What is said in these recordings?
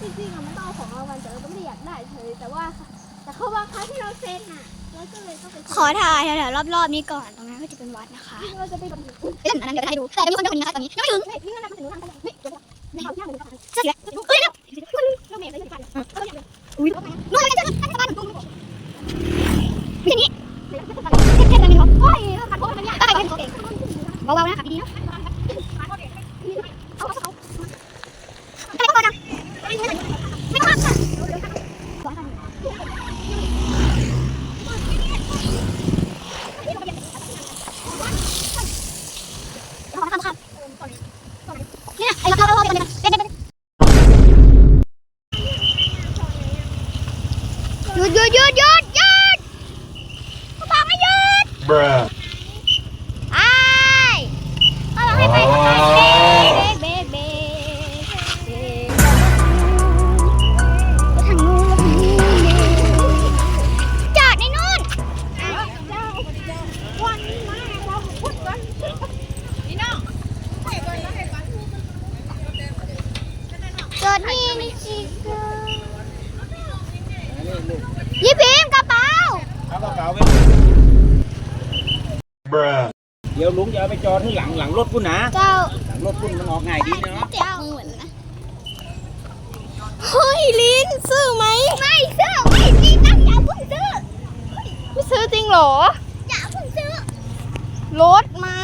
คือจริงๆอะมันต้องเอาของรางวัลแต่เราก็ไม่ได้อยากได้เฉยแต่ว่า แต่เขาบางครั้งที่เราเซ็นอะเราก็เลยต้องไปขอถ่ายแถวๆรอบๆนี้ก่อนตรงนั้นก็จะเป็นวัดนะคะเราจะไปแบบเรื่องอันนั้นเดี๋ยวจะให้ดูแต่มีคนเยอะกว่านี้นะคะตอนนี้ยังไม่ถึงเฮ้ยนี่งั้นเราไปถึงทางไปเลยเฮ้ยเดี๋ยวก่อนในทางยากเลยนะคะเสื้อสีแดงเฮ้ยเดี๋ยวเราเมย์ไปถึงกันเราอยากเลยอุ้ยนู่นเลยเจอกันบ้านตรงที่นี่แค่แค่นั้นเองเหรอโอ้ยเราขัดโทษกันเนี่ยได้กันโอเคเบาๆนะดีๆนะไม่ต้องจังไม่ต้องค่ะเนี่ยไอ้เราเราเราเดี๋ยวเดี๋ยวเดี๋ยวหยุดหยุดหยุดหยุดหยุดเขาบอกให้หยุ ด ดี๋ยวลุงจะเอาไปจอดที่หลังหลังรถคุณนะเจ้าหลังรถคุณมันออกง่ายดีนะเนาะเจ้าเหมือนนะเฮ้ยลินซื้อไหมไม่ซื้อไม่จริงนะอย่าเพิ่งซื้อไม่ซื้อจริงเหรออย่าเพิ่งซื้อรถมา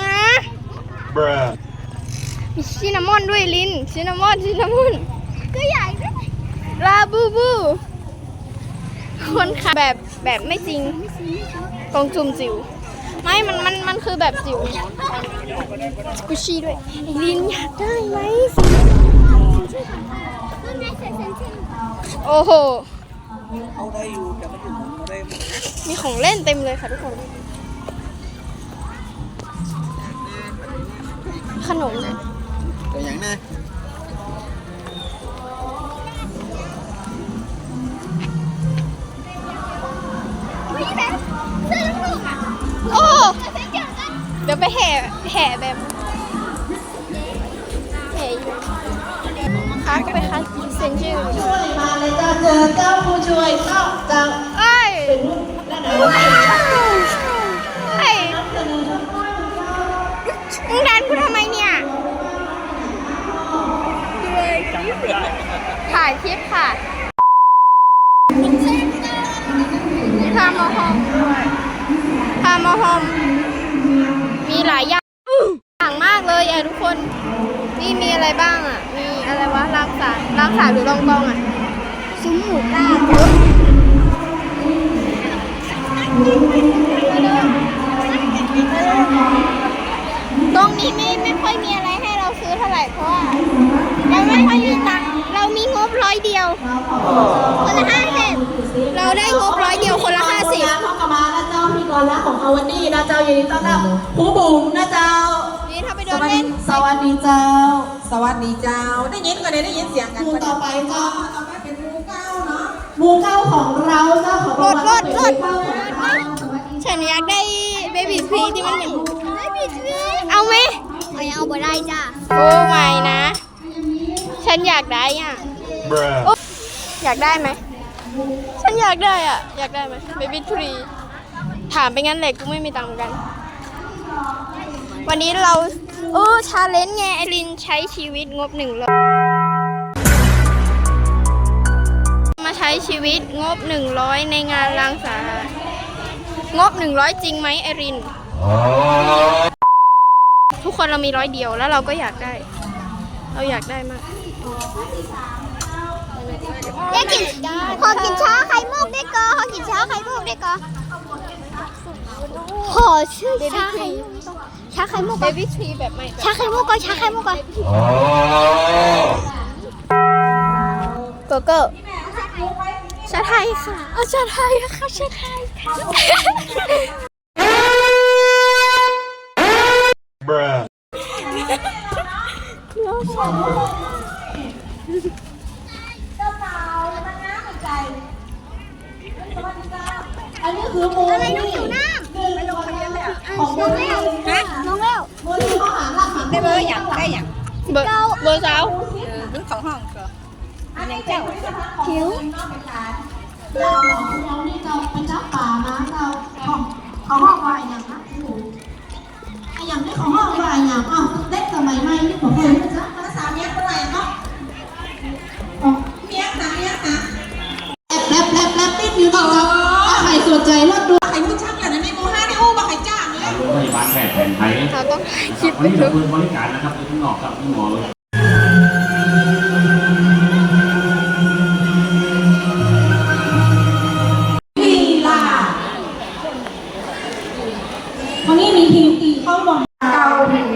Bruh. มีชินนามอนด้วยลินชินนามอนชินนามอนก็ใหญ่ด้วยลาบูบูคนขับแบบแบบไม่จริงกองจุ่มจิ๋ว ไม่มันมันมันคือแบบจิ๋วสกุชี่ด้วยไอ้ลินอยากได้ไหมโอ้โหเอาได้อยู่แต่มันอยู่เอาได้มีของเล่นเต็มเลยค่ะทุกคน ขนมตัวอย่างนะ มึงดันกูทำไมเนี่ยถ่ายคลิปค่ะพามาโฮมด้วยพามาโฮมมีหลายอย่างอย่างมากเลยอะทุกคน นี่มีอะไรบ้างอะ มีอะไรวะรางสารรางสารหรือรองกองอะ ซุ้มหมูกล้า ตรงนี้ไม่ไม่ค่อยมีอะไรให้เราซื้อเท่าไหร่เพราะว่าเราไม่ค่อยมีตังค์เรามีงบร้อยเดียว คนละห้าสิบเราได้งบร้อยเดียวคนละห้าสิบ งานพ่อกมานะเจ้าพี่กรละของเอา วันนี้นะเจ้ายินดีต้อนรับผู้บุ๋มนะเจ้า นี่ถ้าไปสเดินวัสดีเล่นสวัสดีเจ้า สวัสดีเจ้า ได้ยินกันเลยได้ยินเสียงกันหมู่ต่อไปเจ้าต่อไปเป็นหมู่เก้าเนาะหมู่เก้าของเราเจ้าของรถรถรถเก้าของเราฉันอยากได้เบบี้ทรีที่มันเป็นเอาไหมเอายังเอาบ่ได้จ้าโอ้ไม่นะ ฉันอยากได้อะ Bruh. อยากได้ไหมฉันอยากได้อะ อยากได้ไหมเบบี้ทรี ถามไปงั้นแหละกูไม่มีตังค์เหมือนกัน วันนี้เราเออชาเลนจ์ไงไอรินใช้ชีวิตงบหนึ่งร้อยมาใช้ชีวิตงบหนึ่งร้อยในงานรางสางบหนึ่งร้อยจริงไหมไอริน ทุกคนเรามีร้อยเดียวแล้วเราก็อยากได้ เราอยากได้มากอยากกินขอกินชาไข่มุกได้ก่อขอกินชาไข่มุกได้ก่อ ขอชื่อชาไข่มุกชาไข่มุกเบก่อนบี้ทรีแบบใหม่ชาไข่มุกก่อนชาไข่มุกก่อนโกโก้ชาไทยค่ะเอาชาไทยค่ะชาไทยค่ะ Bruh. อันนี้คือหมู่ อะไรน้องหิวน้ำของน้องแล้วฮะน้องแล้วหมู่ที่เขาหาหลักฐานเด็เบอร์อย่างได้อย่างเบอร์เบอร์สาวหรือของห้องก็อันยังเจ้าคิ้วเราเรานี่เราไปจับป่ามาเราของเขาห้องว่าอย่างนะไออย่างนี้ของห้องว่าอย่างอ้าวเด็กสมัยใหม่นี่ผมเคยรู้จักภาษาเมียเป็นไรเนาะเมียนะเมียนะแลบแลบแลบติดอยู่นี่ครับถ้าใครสนใจรถดู ไทยเราต้องถ่ายคลิปวันไปนี้ดูเราเปิดบริการนะครับที่ข้างนอกครับที่หมอเลยลีลาวันนี้มีทีมตีเข้าบอลเกาหิน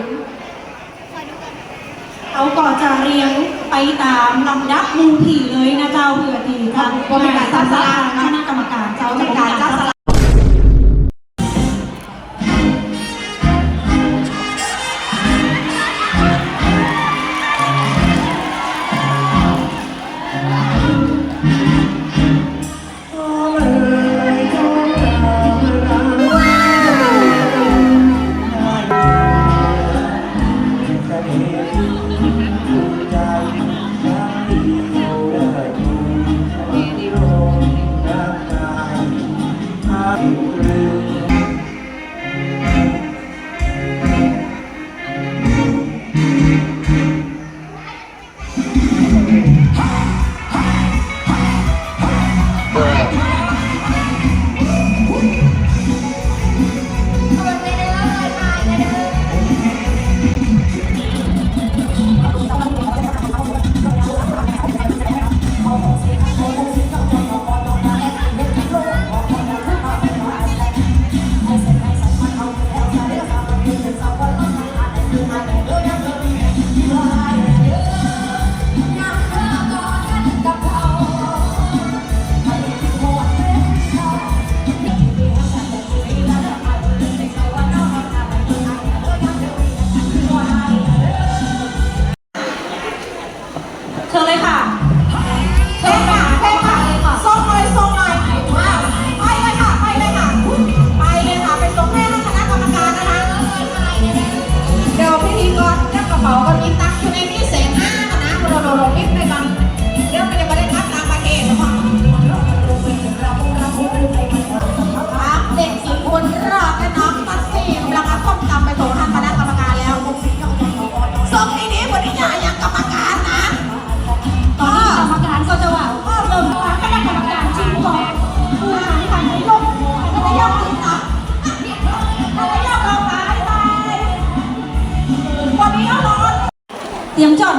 เขาก็จะเรียงไปตามลำดับมูทีเลยนะเจ้าเผื่อทีทางบริการจัดสลากคณะกรรมการเจ้าจัดการ เ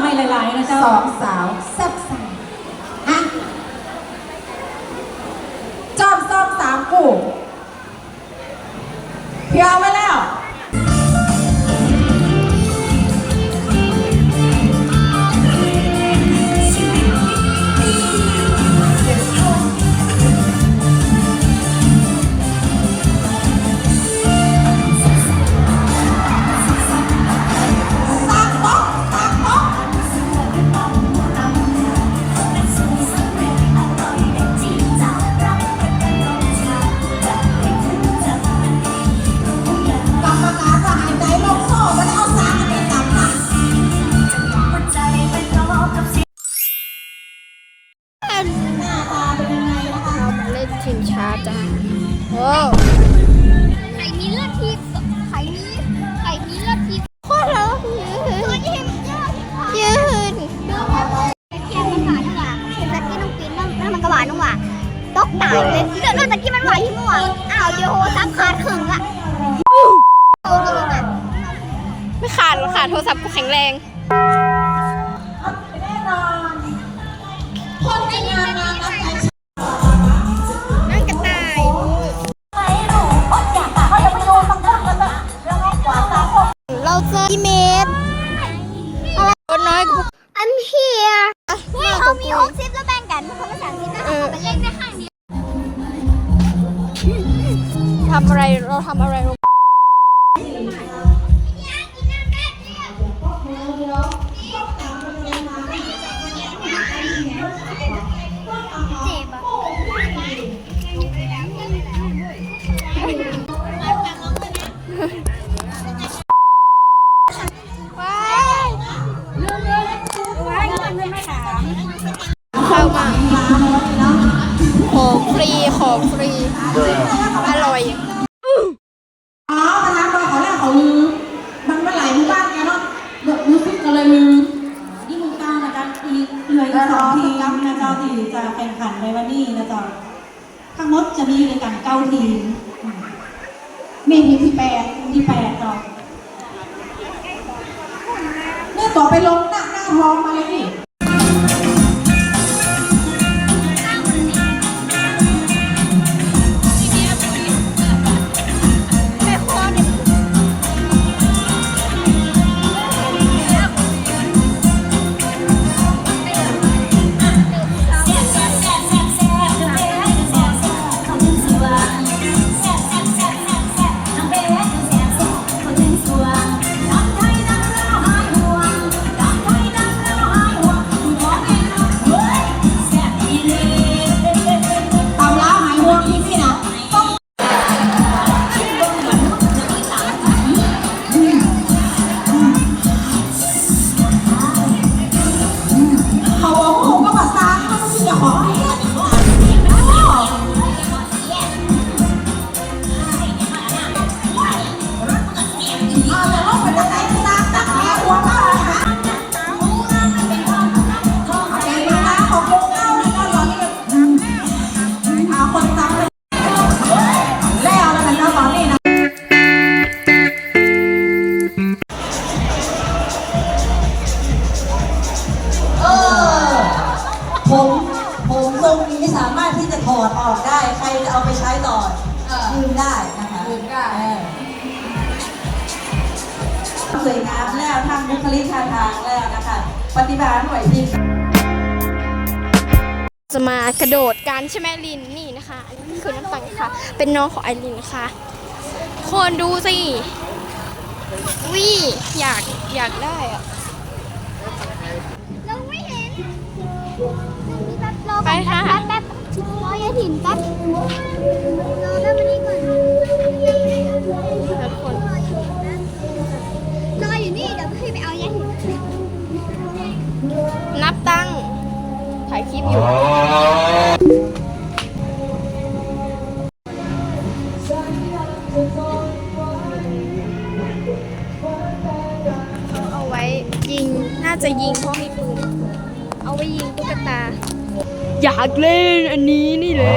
ไม่หลายๆนะเจ้าสองสาวแซ่บสามฮะจอดสอมสามกูเพียวไว้ คัญไว้ว่านี่นะจ๊ะทั้งหมดจะมีด้วยการเก้าทีมมีทีที่แปดที่แปดจ๊ะเนื่อต่อไปลงหน้าหน้าห้องมาเลยนี่ ปฏิบัติหน่อยดิจะมากระโดดกันใช่ไหมลินนี่นะคะอันนี้คือน้ำตังค่ะ เป็นน้องของไอรินค่ะ คนดูสิวิอยากอยากได้อะเราไม่เห็นไปค่ะแป๊บรอยายถิ่นแป๊บรอแล้วานี่ก่อน เล่นอันนี้นี่แหละ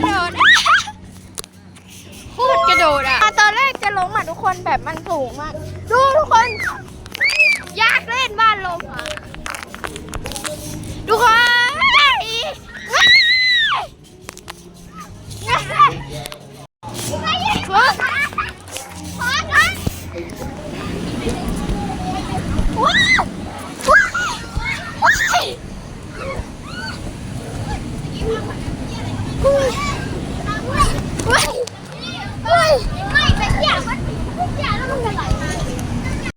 โดดคตรกระโดดอะตอนแรกจะลงอะทุกคนแบบมันสูงมากดู